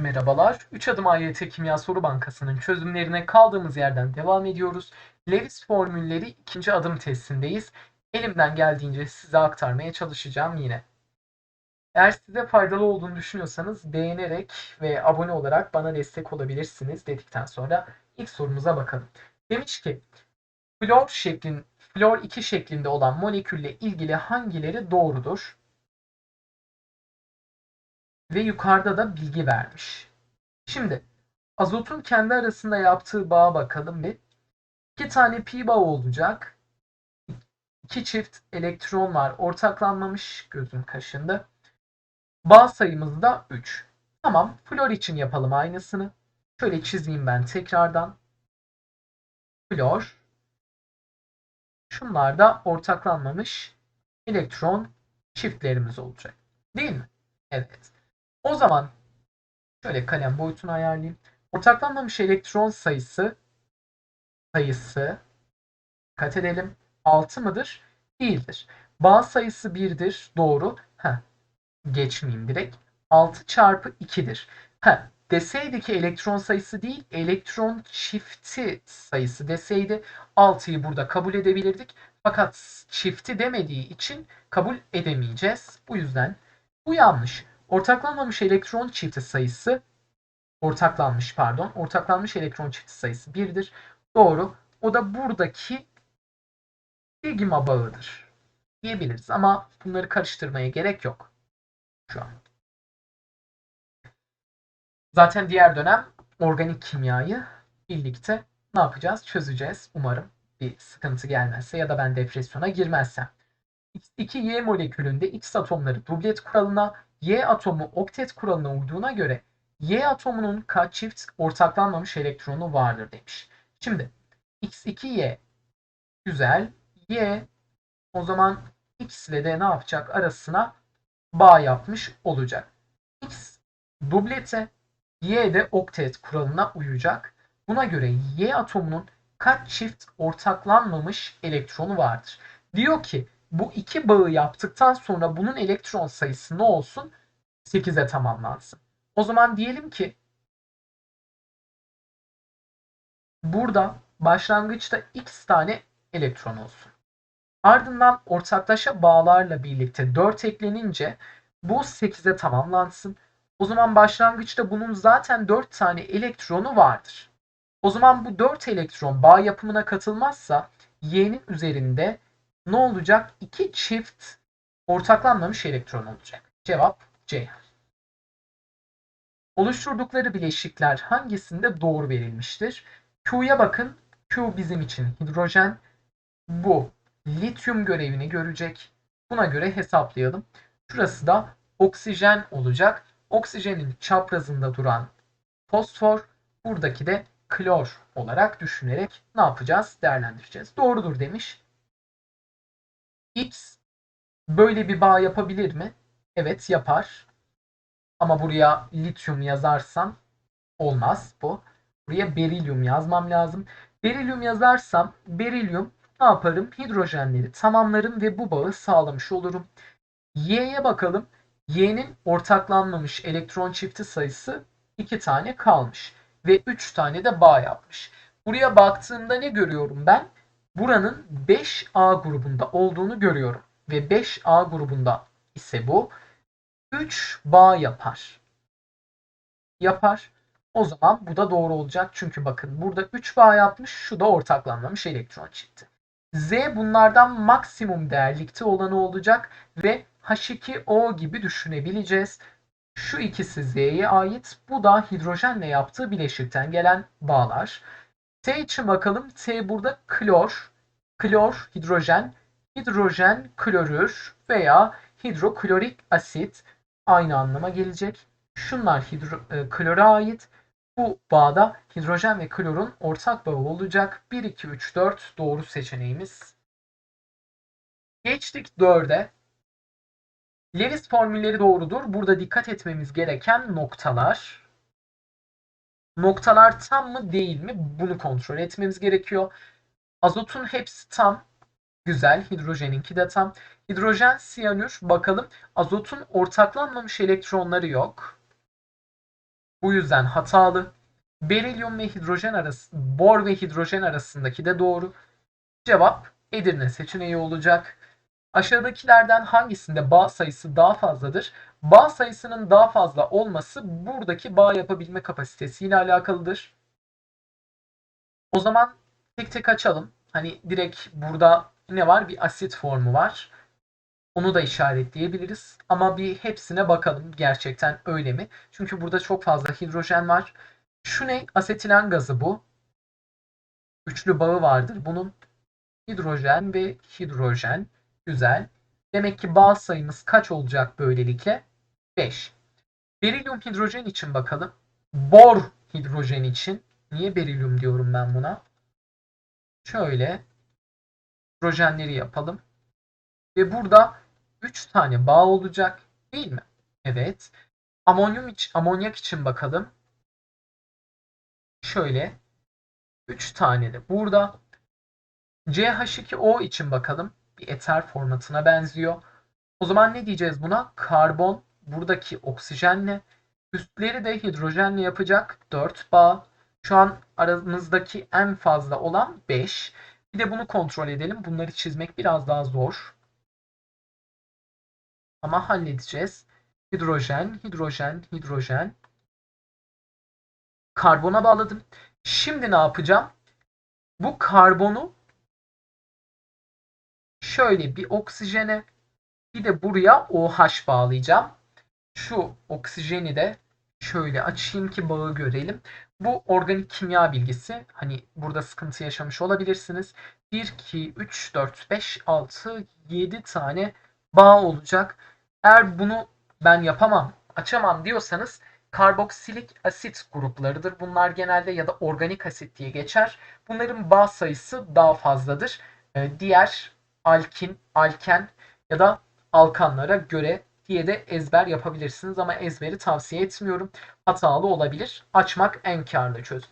Merhabalar. 3 adım AYT Kimya Soru Bankası'nın çözümlerine kaldığımız yerden devam ediyoruz. Lewis formülleri ikinci adım testindeyiz. Elimden geldiğince size aktarmaya çalışacağım yine. Eğer size faydalı olduğunu düşünüyorsanız beğenerek ve abone olarak bana destek olabilirsiniz dedikten sonra ilk sorumuza bakalım. Demiş ki flor şeklin flor 2 şeklinde olan molekülle ilgili hangileri doğrudur? Ve yukarıda da bilgi vermiş. Şimdi azotun kendi arasında yaptığı bağa bakalım bir. İki tane pi bağı olacak. İki çift elektron var. Ortaklanmamış gözüm kaşındı. Bağ sayımız da 3. Tamam. Flor için yapalım aynısını. Şöyle çizeyim ben tekrardan. Flor. Şunlar da ortaklanmamış elektron çiftlerimiz olacak. Değil mi? Evet. O zaman şöyle kalem boyutunu ayarlayayım. Ortaklanmamış elektron sayısı sayısı dikkat edelim 6 mıdır? Değildir. Bağ sayısı 1'dir. Doğru. Heh, geçmeyeyim direkt. 6 çarpı 2'dir. Heh, deseydi ki elektron sayısı değil elektron çifti sayısı deseydi 6'yı burada kabul edebilirdik. Fakat çifti demediği için kabul edemeyeceğiz. Bu yüzden bu yanlış. Ortaklanmamış elektron çifti sayısı ortaklanmış pardon. Ortaklanmış elektron çifti sayısı 1'dir. Doğru. O da buradaki sigma bağıdır diyebiliriz ama bunları karıştırmaya gerek yok şu an. Zaten diğer dönem organik kimyayı birlikte ne yapacağız? Çözeceğiz. Umarım bir sıkıntı gelmezse ya da ben depresyona girmezsem. X2Y molekülünde X atomları dublet kuralına, Y atomu oktet kuralına uyduğuna göre Y atomunun kaç çift ortaklanmamış elektronu vardır demiş. Şimdi X2Y güzel. Y o zaman X ile de ne yapacak? Arasına bağ yapmış olacak. X dublete Y de oktet kuralına uyacak. Buna göre Y atomunun kaç çift ortaklanmamış elektronu vardır? Diyor ki bu iki bağı yaptıktan sonra bunun elektron sayısı ne olsun? 8'e tamamlansın. O zaman diyelim ki burada başlangıçta x tane elektron olsun. Ardından ortaklaşa bağlarla birlikte 4 eklenince bu 8'e tamamlansın. O zaman başlangıçta bunun zaten 4 tane elektronu vardır. O zaman bu 4 elektron bağ yapımına katılmazsa y'nin üzerinde ne olacak? İki çift ortaklanmamış elektron olacak. Cevap C. Oluşturdukları bileşikler hangisinde doğru verilmiştir? Q'ya bakın. Q bizim için hidrojen. Bu lityum görevini görecek. Buna göre hesaplayalım. Şurası da oksijen olacak. Oksijenin çaprazında duran fosfor. Buradaki de klor olarak düşünerek ne yapacağız? Değerlendireceğiz. Doğrudur demiş. X böyle bir bağ yapabilir mi? Evet yapar. Ama buraya lityum yazarsam olmaz bu. Buraya berilyum yazmam lazım. Berilyum yazarsam berilyum ne yaparım? Hidrojenleri tamamlarım ve bu bağı sağlamış olurum. Y'ye bakalım. Y'nin ortaklanmamış elektron çifti sayısı 2 tane kalmış. Ve 3 tane de bağ yapmış. Buraya baktığımda ne görüyorum ben? Buranın 5A grubunda olduğunu görüyorum. Ve 5A grubunda ise bu 3 bağ yapar. Yapar. O zaman bu da doğru olacak. Çünkü bakın burada 3 bağ yapmış. Şu da ortaklanmamış elektron çıktı. Z bunlardan maksimum değerlikte olanı olacak ve H2O gibi düşünebileceğiz. Şu ikisi Z'ye ait. Bu da hidrojenle yaptığı bileşikten gelen bağlar. T için bakalım. T burada klor, klor, hidrojen, hidrojen, klorür veya hidroklorik asit aynı anlama gelecek. Şunlar hidro, e, klora ait. Bu bağda hidrojen ve klorun ortak bağı olacak. 1, 2, 3, 4 doğru seçeneğimiz. Geçtik 4'e. Lewis formülleri doğrudur. Burada dikkat etmemiz gereken noktalar. Noktalar tam mı değil mi? Bunu kontrol etmemiz gerekiyor. Azotun hepsi tam. Güzel. Hidrojeninki de tam. Hidrojen, siyanür. Bakalım. Azotun ortaklanmamış elektronları yok. Bu yüzden hatalı. Berilyum ve hidrojen arası, bor ve hidrojen arasındaki de doğru. Cevap Edirne seçeneği olacak. Aşağıdakilerden hangisinde bağ sayısı daha fazladır? Bağ sayısının daha fazla olması buradaki bağ yapabilme kapasitesiyle alakalıdır. O zaman tek tek açalım. Hani direkt burada ne var? Bir asit formu var. Onu da işaretleyebiliriz. Ama bir hepsine bakalım gerçekten öyle mi? Çünkü burada çok fazla hidrojen var. Şu ne? Asetilen gazı bu. Üçlü bağı vardır. Bunun hidrojen ve hidrojen. Güzel. Demek ki bağ sayımız kaç olacak böylelikle? 5. Berilyum hidrojen için bakalım. Bor hidrojen için. Niye berilyum diyorum ben buna? Şöyle hidrojenleri yapalım. Ve burada 3 tane bağ olacak değil mi? Evet. Amonyum için, amonyak için bakalım. Şöyle 3 tane de burada. CH2O için bakalım. Bir eter formatına benziyor. O zaman ne diyeceğiz buna? Karbon buradaki oksijenle üstleri de hidrojenle yapacak 4 bağ. Şu an aramızdaki en fazla olan 5. Bir de bunu kontrol edelim. Bunları çizmek biraz daha zor. Ama halledeceğiz. Hidrojen, hidrojen, hidrojen. Karbona bağladım. Şimdi ne yapacağım? Bu karbonu şöyle bir oksijene bir de buraya OH bağlayacağım. Şu oksijeni de şöyle açayım ki bağı görelim. Bu organik kimya bilgisi. Hani burada sıkıntı yaşamış olabilirsiniz. 1, 2, 3, 4, 5, 6, 7 tane bağ olacak. Eğer bunu ben yapamam, açamam diyorsanız karboksilik asit gruplarıdır. Bunlar genelde ya da organik asit diye geçer. Bunların bağ sayısı daha fazladır. Ee, diğer alkin, alken ya da alkanlara göre diye de ezber yapabilirsiniz ama ezberi tavsiye etmiyorum. Hatalı olabilir. Açmak en karlı çözüm.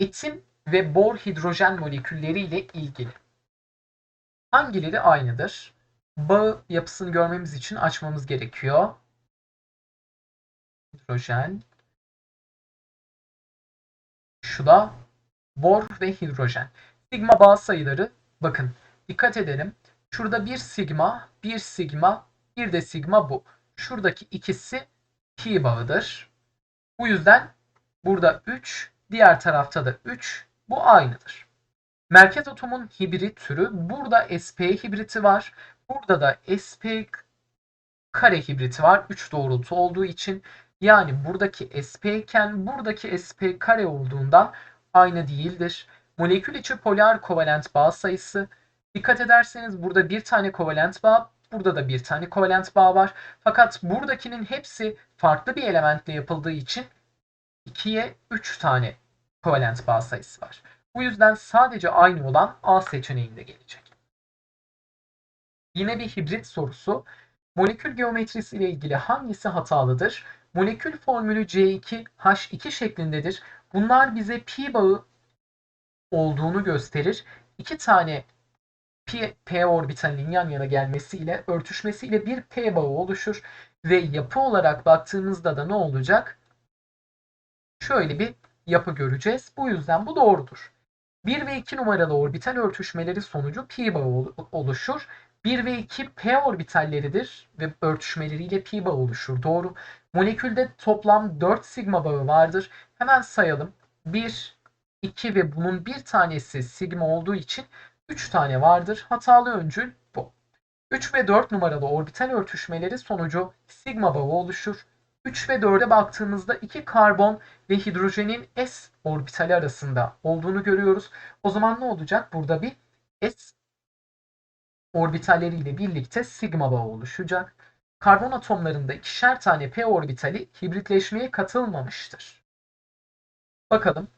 Etin ve bor hidrojen molekülleri ile ilgili hangileri aynıdır? Bağı yapısını görmemiz için açmamız gerekiyor. Hidrojen. Şu da bor ve hidrojen. Sigma bağ sayıları bakın dikkat edelim. Şurada bir sigma, bir sigma, bir de sigma bu. Şuradaki ikisi pi bağıdır. Bu yüzden burada 3, diğer tarafta da 3. Bu aynıdır. Merkez atomun hibrit türü. Burada sp hibriti var. Burada da sp kare hibriti var. 3 doğrultu olduğu için. Yani buradaki sp iken buradaki sp kare olduğunda aynı değildir. Molekül içi polar kovalent bağ sayısı. Dikkat ederseniz burada bir tane kovalent bağ, burada da bir tane kovalent bağ var. Fakat buradakinin hepsi farklı bir elementle yapıldığı için 2'ye 3 tane kovalent bağ sayısı var. Bu yüzden sadece aynı olan A seçeneğinde gelecek. Yine bir hibrit sorusu. Molekül geometrisi ile ilgili hangisi hatalıdır? Molekül formülü C2H2 şeklindedir. Bunlar bize pi bağı olduğunu gösterir. İki tane P, P orbitalinin yan yana gelmesiyle örtüşmesiyle bir P bağı oluşur. Ve yapı olarak baktığımızda da ne olacak? Şöyle bir yapı göreceğiz. Bu yüzden bu doğrudur. 1 ve 2 numaralı orbital örtüşmeleri sonucu pi bağı oluşur. 1 ve 2 p orbitalleridir ve örtüşmeleriyle pi bağı oluşur. Doğru. Molekülde toplam 4 sigma bağı vardır. Hemen sayalım. 1, 2 ve bunun bir tanesi sigma olduğu için 3 tane vardır. Hatalı öncül bu. 3 ve 4 numaralı orbital örtüşmeleri sonucu sigma bağı oluşur. 3 ve 4'e baktığımızda 2 karbon ve hidrojenin s orbitali arasında olduğunu görüyoruz. O zaman ne olacak? Burada bir s orbitalleriyle birlikte sigma bağı oluşacak. Karbon atomlarında ikişer tane p orbitali hibritleşmeye katılmamıştır. Bakalım.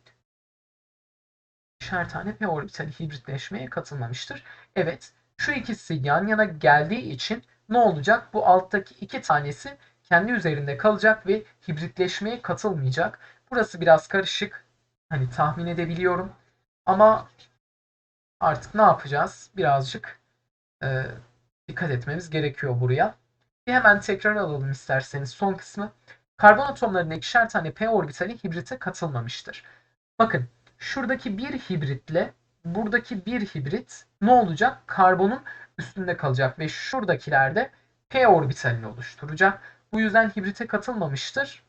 İkişer tane p orbitali hibritleşmeye katılmamıştır. Evet. Şu ikisi yan yana geldiği için ne olacak? Bu alttaki iki tanesi kendi üzerinde kalacak ve hibritleşmeye katılmayacak. Burası biraz karışık. Hani tahmin edebiliyorum. Ama artık ne yapacağız? Birazcık e, dikkat etmemiz gerekiyor buraya. Bir hemen tekrar alalım isterseniz son kısmı. Karbon atomlarının ikişer tane p orbitali hibrite katılmamıştır. Bakın şuradaki bir hibritle buradaki bir hibrit ne olacak? Karbonun üstünde kalacak ve şuradakiler de p orbitalini oluşturacak. Bu yüzden hibrite katılmamıştır.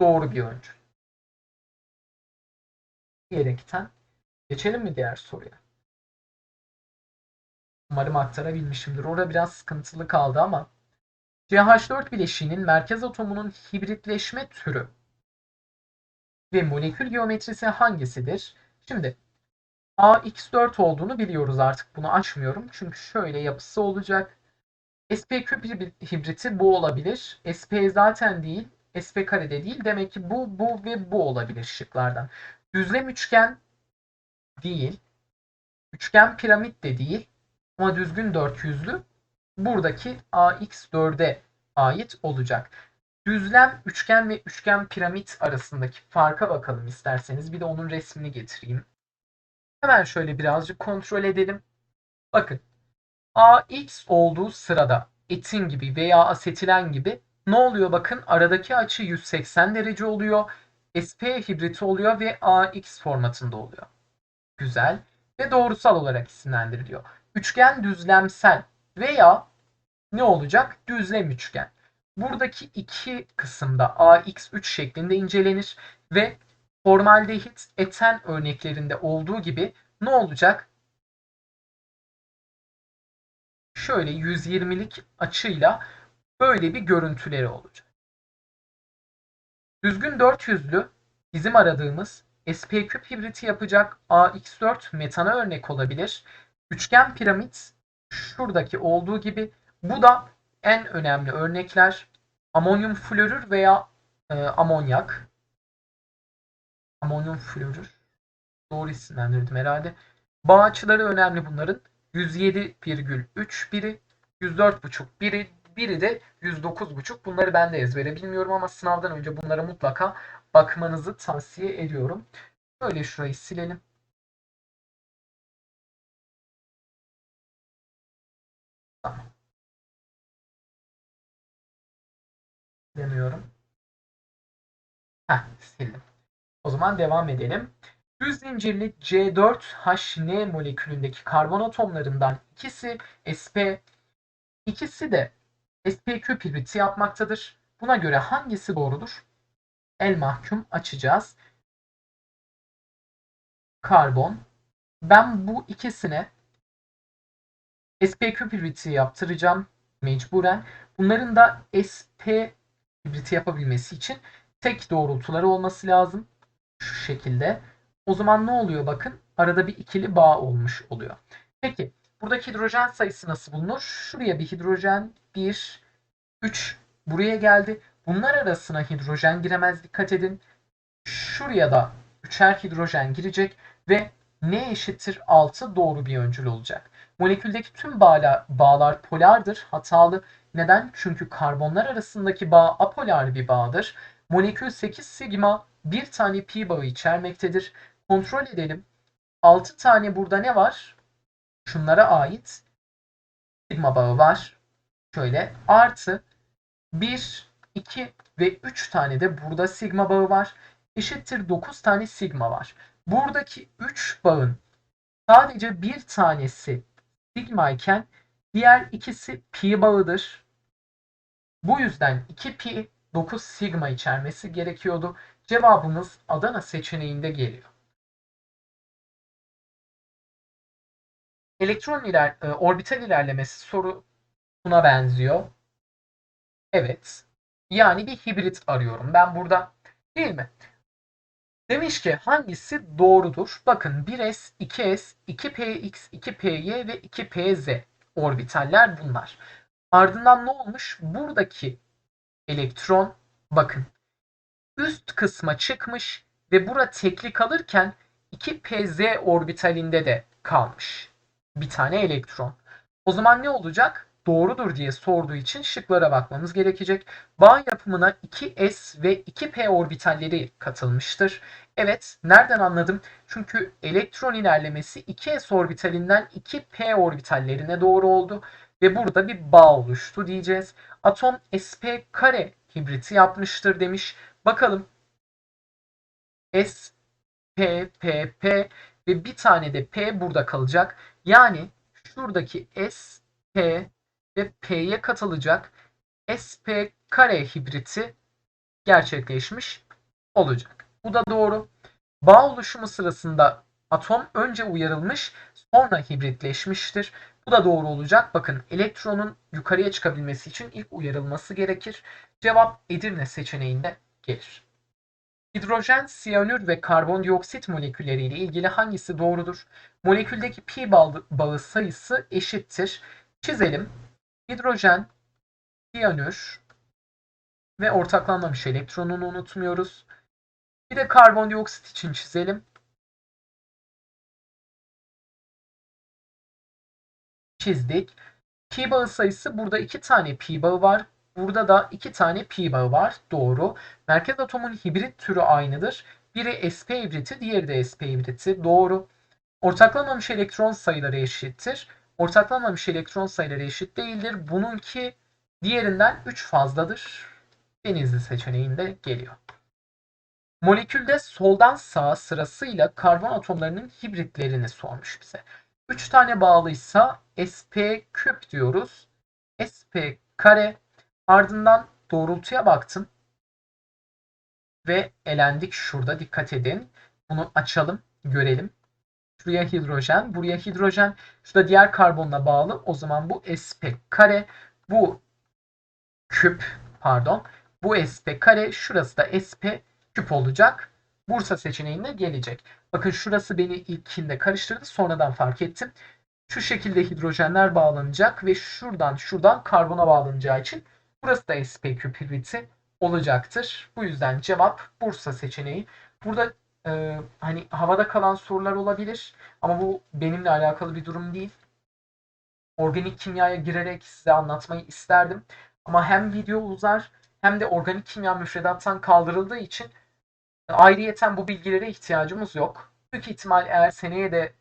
Doğru bir öncül. Diyerekten geçelim mi diğer soruya? Umarım aktarabilmişimdir. Orada biraz sıkıntılı kaldı ama CH4 bileşiğinin merkez atomunun hibritleşme türü ve molekül geometrisi hangisidir? Şimdi AX4 olduğunu biliyoruz artık. Bunu açmıyorum. Çünkü şöyle yapısı olacak. SP küp hibriti bu olabilir. SP zaten değil. SP karede değil. Demek ki bu, bu ve bu olabilir şıklardan. Düzlem üçgen değil. Üçgen piramit de değil. Ama düzgün dört yüzlü buradaki AX4'e ait olacak. Düzlem üçgen ve üçgen piramit arasındaki farka bakalım isterseniz. Bir de onun resmini getireyim. Hemen şöyle birazcık kontrol edelim. Bakın AX olduğu sırada etin gibi veya asetilen gibi ne oluyor bakın aradaki açı 180 derece oluyor. SP hibriti oluyor ve AX formatında oluyor. Güzel ve doğrusal olarak isimlendiriliyor. Üçgen düzlemsel veya ne olacak? Düzlem üçgen. Buradaki iki kısımda AX3 şeklinde incelenir ve formaldehit eten örneklerinde olduğu gibi ne olacak? Şöyle 120'lik açıyla böyle bir görüntüleri olacak. Düzgün 400'lü bizim aradığımız SP küp hibriti yapacak AX4 metana örnek olabilir. Üçgen piramit şuradaki olduğu gibi bu da en önemli örnekler amonyum florür veya e, amonyak. Amonyum florür. Doğru isimlendirdim herhalde. Bağ açıları önemli bunların. 107,3 biri, 104,5 biri, biri de 109,5. Bunları ben de ezbere bilmiyorum ama sınavdan önce bunlara mutlaka bakmanızı tavsiye ediyorum. Böyle şurayı silelim. Tamam. Demiyorum. Heh, sildim. O zaman devam edelim. Düz zincirli C4HN molekülündeki karbon atomlarından ikisi sp, ikisi de sp hibriti yapmaktadır. Buna göre hangisi doğrudur? El mahkum açacağız. Karbon. Ben bu ikisine SP hibriti yaptıracağım mecburen. Bunların da SP hibriti yapabilmesi için tek doğrultuları olması lazım. Şu şekilde. O zaman ne oluyor bakın? Arada bir ikili bağ olmuş oluyor. Peki buradaki hidrojen sayısı nasıl bulunur? Şuraya bir hidrojen 1, 3 buraya geldi. Bunlar arasına hidrojen giremez dikkat edin. Şuraya da üçer hidrojen girecek ve N eşittir 6 doğru bir öncül olacak. Moleküldeki tüm bağlar, bağlar polardır, hatalı. Neden? Çünkü karbonlar arasındaki bağ apolar bir bağdır. Molekül 8 sigma bir tane pi bağı içermektedir. Kontrol edelim. 6 tane burada ne var? Şunlara ait sigma bağı var. Şöyle artı 1, 2 ve 3 tane de burada sigma bağı var. Eşittir 9 tane sigma var. Buradaki 3 bağın sadece bir tanesi sigma iken diğer ikisi pi bağıdır. Bu yüzden 2 pi 9 sigma içermesi gerekiyordu. Cevabımız Adana seçeneğinde geliyor. Elektron iler, e, orbital ilerlemesi soru buna benziyor. Evet. Yani bir hibrit arıyorum ben burada. Değil mi? Demiş ki hangisi doğrudur? Bakın 1s, 2s, 2px, 2py ve 2pz orbitaller bunlar. Ardından ne olmuş? Buradaki elektron bakın üst kısma çıkmış ve bura tekli kalırken 2pz orbitalinde de kalmış. Bir tane elektron. O zaman ne olacak? Doğrudur diye sorduğu için şıklara bakmamız gerekecek. Bağ yapımına 2s ve 2p orbitalleri katılmıştır. Evet, nereden anladım? Çünkü elektron ilerlemesi 2s orbitalinden 2p orbitallerine doğru oldu. ve burada bir bağ oluştu diyeceğiz. Atom sp kare hibriti yapmıştır demiş. Bakalım S, P, P, P ve bir tane de P burada kalacak. Yani şuradaki S, P ve P'ye katılacak SP kare hibriti gerçekleşmiş olacak. Bu da doğru. Bağ oluşumu sırasında atom önce uyarılmış sonra hibritleşmiştir. Bu da doğru olacak. Bakın elektronun yukarıya çıkabilmesi için ilk uyarılması gerekir. Cevap Edirne seçeneğinde gelir. Hidrojen, siyanür ve karbondioksit molekülleriyle ilgili hangisi doğrudur? Moleküldeki pi bağı sayısı eşittir. Çizelim. Hidrojen, siyanür ve ortaklanmamış elektronunu unutmuyoruz. Bir de karbondioksit için çizelim. Çizdik. Pi bağı sayısı burada iki tane pi bağı var. Burada da iki tane pi bağı var. Doğru. Merkez atomun hibrit türü aynıdır. Biri sp hibriti, diğeri de sp hibriti. Doğru. Ortaklanmamış elektron sayıları eşittir. Ortaklanmamış elektron sayıları eşit değildir. Bununki diğerinden 3 fazladır. Denizli seçeneğinde geliyor. Molekülde soldan sağa sırasıyla karbon atomlarının hibritlerini sormuş bize. 3 tane bağlıysa sp küp diyoruz. sp kare ardından doğrultuya baktım ve elendik şurada dikkat edin. Bunu açalım görelim. Şuraya hidrojen, buraya hidrojen. Şurada diğer karbonla bağlı. O zaman bu sp kare, bu küp pardon. Bu sp kare, şurası da sp küp olacak. Bursa seçeneğinde gelecek. Bakın şurası beni ilkinde karıştırdı. Sonradan fark ettim. Şu şekilde hidrojenler bağlanacak ve şuradan şuradan karbona bağlanacağı için burası da sp küp hibriti olacaktır. Bu yüzden cevap Bursa seçeneği. Burada e, hani havada kalan sorular olabilir ama bu benimle alakalı bir durum değil. Organik kimyaya girerek size anlatmayı isterdim. Ama hem video uzar hem de organik kimya müfredattan kaldırıldığı için ayrıyeten bu bilgilere ihtiyacımız yok. Büyük ihtimal eğer seneye de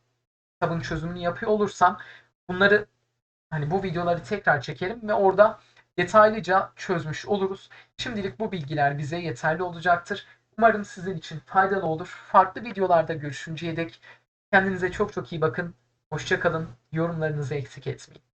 kitabın çözümünü yapıyor olursam bunları hani bu videoları tekrar çekerim ve orada detaylıca çözmüş oluruz. Şimdilik bu bilgiler bize yeterli olacaktır. Umarım sizin için faydalı olur. Farklı videolarda görüşünceye dek kendinize çok çok iyi bakın. Hoşçakalın. Yorumlarınızı eksik etmeyin.